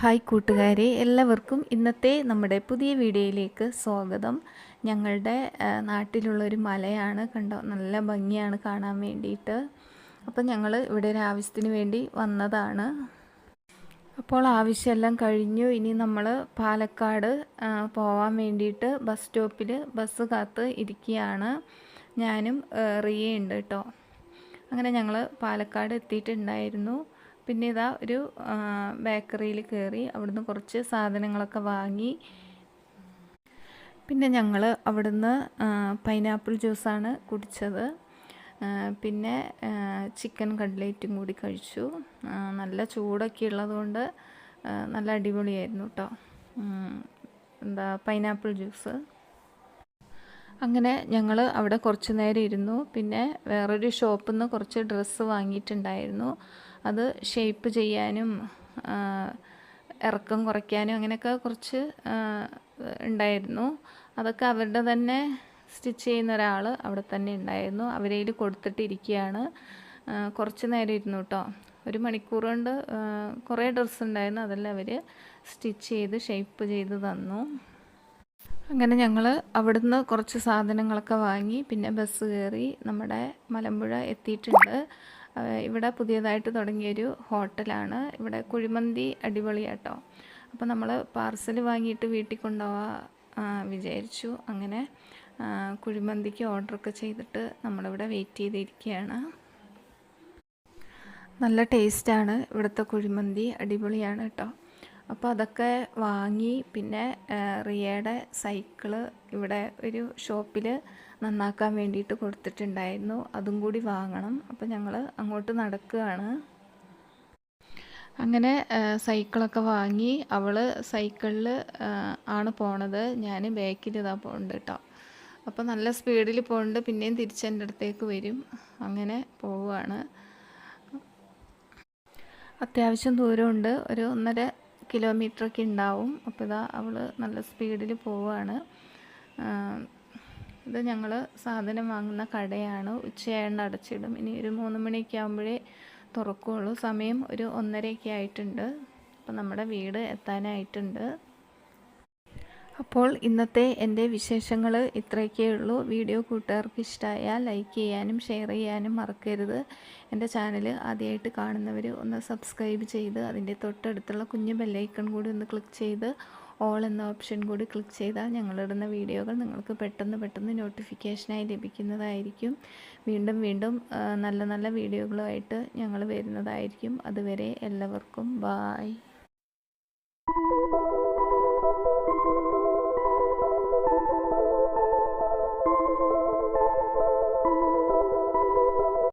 Hi കൂട്ടുകാരെ എല്ലാവർക്കും ഇന്നത്തെ നമ്മുടെ പുതിയ വീഡിയോയിലേക്ക് സ്വാഗതം. ഞങ്ങളുടെ നാട്ടിലുള്ളൊരു മലയാണ് കണ്ടോ? നല്ല ഭംഗിയാണ് കാണാൻ വേണ്ടിയിട്ട്. അപ്പം ഞങ്ങൾ ഇവിടെ ഒരു ആവശ്യത്തിന് വേണ്ടി വന്നതാണ്. അപ്പോൾ ആവശ്യമെല്ലാം കഴിഞ്ഞു. ഇനി നമ്മൾ പാലക്കാട് പോവാൻ വേണ്ടിയിട്ട് ബസ് സ്റ്റോപ്പിൽ ബസ് കാത്ത് ഇരിക്കുകയാണ്. ഞാനും റിയ ഉണ്ട് കേട്ടോ. അങ്ങനെ ഞങ്ങൾ പാലക്കാട് എത്തിയിട്ടുണ്ടായിരുന്നു. പിന്നെ ഇതാ ഒരു ബേക്കറിയിൽ കയറി അവിടുന്ന് കുറച്ച് സാധനങ്ങളൊക്കെ വാങ്ങി. പിന്നെ ഞങ്ങൾ അവിടുന്ന് പൈനാപ്പിൾ ജ്യൂസാണ് കുടിച്ചത്. പിന്നെ ചിക്കൻ കട്ട്ലേറ്റും കൂടി കഴിച്ചു. നല്ല ചൂടൊക്കെ ഉള്ളതുകൊണ്ട് നല്ല അടിപൊളിയായിരുന്നു കേട്ടോ എന്താ പൈനാപ്പിൾ ജ്യൂസ്. അങ്ങനെ ഞങ്ങൾ അവിടെ കുറച്ച് നേരം ഇരുന്നു. പിന്നെ വേറൊരു ഷോപ്പിൽ നിന്ന് കുറച്ച് ഡ്രസ്സ് വാങ്ങിയിട്ടുണ്ടായിരുന്നു. അത് ഷേപ്പ് ചെയ്യാനും ഇറക്കം കുറയ്ക്കാനും അങ്ങനെയൊക്കെ കുറച്ച് ഉണ്ടായിരുന്നു. അതൊക്കെ അവരുടെ തന്നെ സ്റ്റിച്ച് ചെയ്യുന്ന ഒരാൾ അവിടെ തന്നെ ഉണ്ടായിരുന്നു. അവരേൽ കൊടുത്തിട്ടിരിക്കുകയാണ് കുറച്ച് നേരം ഇരുന്നു കേട്ടോ ഒരു മണിക്കൂർ കൊണ്ട് കുറേ ഡ്രസ്സ് ഉണ്ടായിരുന്നു. അതെല്ലാം അവർ സ്റ്റിച്ച് ചെയ്ത് ഷേപ്പ് ചെയ്ത് തന്നു. അങ്ങനെ ഞങ്ങൾ അവിടുന്ന് കുറച്ച് സാധനങ്ങളൊക്കെ വാങ്ങി പിന്നെ ബസ് കയറി നമ്മുടെ മലമ്പുഴ എത്തിയിട്ടുണ്ട്. ഇവിടെ പുതിയതായിട്ട് തുടങ്ങിയൊരു ഹോട്ടലാണ്. ഇവിടെ കുഴിമന്തി അടിപൊളിയാട്ടോ. അപ്പോൾ നമ്മൾ പാർസൽ വാങ്ങിയിട്ട് വീട്ടിൽ കൊണ്ടുപോവാ വിചാരിച്ചു. അങ്ങനെ കുഴിമന്തിക്ക് ഓർഡറൊക്കെ ചെയ്തിട്ട് നമ്മളിവിടെ വെയിറ്റ് ചെയ്തിരിക്കുകയാണ്. നല്ല ടേസ്റ്റാണ് ഇവിടുത്തെ കുഴിമന്തി. അടിപൊളിയാണ് കേട്ടോ. അപ്പോൾ അതൊക്കെ വാങ്ങി പിന്നെ റിയയുടെ സൈക്കിൾ ഇവിടെ ഒരു ഷോപ്പിൽ നന്നാക്കാൻ വേണ്ടിയിട്ട് കൊടുത്തിട്ടുണ്ടായിരുന്നു. അതും കൂടി വാങ്ങണം. അപ്പോൾ ഞങ്ങൾ അങ്ങോട്ട് നടക്കുകയാണ്. അങ്ങനെ സൈക്കിളൊക്കെ വാങ്ങി അവൾ സൈക്കിളിൽ ആണ് പോണത്. ഞാൻ ബാക്കിൽ ഇതാ പോകുന്നുണ്ട് കേട്ടോ അപ്പോൾ നല്ല സ്പീഡിൽ പോകുന്നുണ്ട് പിന്നെയും തിരിച്ച് എന്റെ അടുത്തേക്ക് വരും. അങ്ങനെ പോവുകയാണ് അത്യാവശ്യം ദൂരമുണ്ട്. ഒരു ഒന്നര കിലോമീറ്റർ ഒക്കെ ഉണ്ടാവും. അപ്പോൾ ഇതാ അവൾ നല്ല സ്പീഡിൽ പോവുകയാണ് ഇത് ഞങ്ങൾ സാധനം വാങ്ങുന്ന കടയാണ്. ഉച്ചയായണ്ട് അടച്ചിടും. ഇനി ഒരു മൂന്ന് മണിയൊക്കെ ആകുമ്പോഴേ തുറക്കുകയുള്ളൂ സമയം ഒരു ഒന്നരയൊക്കെ ആയിട്ടുണ്ട്. അപ്പോൾ നമ്മുടെ വീട് എത്താനായിട്ടുണ്ട്. അപ്പോൾ ഇന്നത്തെ എന്റെ വിശേഷങ്ങൾ ഇത്രയൊക്കെ ഉള്ളൂ വീഡിയോ കൂട്ടുകാർക്ക് ഇഷ്ടമായാൽ ലൈക്ക് ചെയ്യാനും ഷെയർ ചെയ്യാനും മറക്കരുത്. എന്റെ ചാനൽ ആദ്യമായിട്ട് കാണുന്നവർ ഒന്ന് സബ്സ്ക്രൈബ് ചെയ്ത് അതിന്റെ തൊട്ടടുത്തുള്ള കുഞ്ഞു ബെല്ലൈക്കൺ കൂടി ഒന്ന് ക്ലിക്ക് ചെയ്ത് ഓൾ എന്ന ഓപ്ഷൻ കൂടി ക്ലിക്ക് ചെയ്താൽ ഞങ്ങളിടുന്ന വീഡിയോകൾ നിങ്ങൾക്ക് പെട്ടെന്ന് പെട്ടെന്ന് നോട്ടിഫിക്കേഷനായി ലഭിക്കുന്നതായിരിക്കും. വീണ്ടും വീണ്ടും നല്ല നല്ല വീഡിയോകളുമായിട്ട് ഞങ്ങൾ വരുന്നതായിരിക്കും. അതുവരെ എല്ലാവർക്കും ബായ്